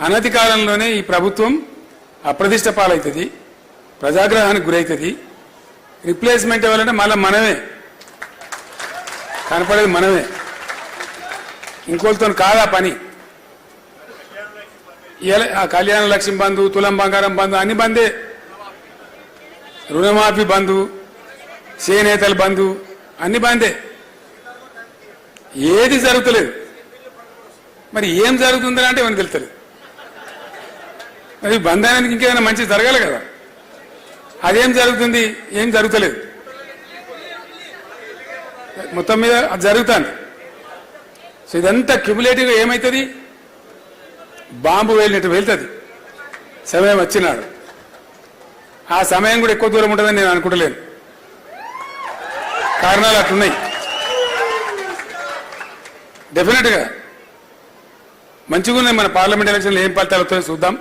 అనతి కాలంలోనే ఈ ప్రభుత్వం అప్రతిష్ట పాలవుతుంది ప్రజాగ్రహానికి గురవుతుంది రిప్లేస్మెంట్ ఇవ్వాలంటే మళ్ళీ మనమే. కనపడేది మనమే. ఇంకోళ్ళతో కాదా పని? ఆ కళ్యాణ లక్ష్మి బంధు తులం బంగారం బంధు అన్ని బందే. రుణమాఫీ బంధు చేనేతల బంధు అన్ని బందే. ఏది జరుగుతలేదు. మరి ఏం జరుగుతుందని అంటే మనకు తెలుతలేదు అది బంధానికి ఇంకేమైనా మంచి జరగాలి కదా. అదేం జరుగుతుంది? ఏం జరుగుతలేదు. మొత్తం మీద అది జరుగుతుంది. సో ఇదంతా క్యుములేటివ్గా ఏమవుతుంది బాంబు వెళ్ళినట్టు వెళ్తుంది. సమయం వచ్చినాడు. ఆ సమయం కూడా ఎక్కువ దూరం ఉంటుందని నేను అనుకుంటలేను. కారణాలు అట్లున్నాయి. డెఫినెట్గా మంచిగా ఉన్నాయి మన పార్లమెంట్ ఎలక్షన్లు ఏం ఫలితాలు వస్తాయో చూద్దాం.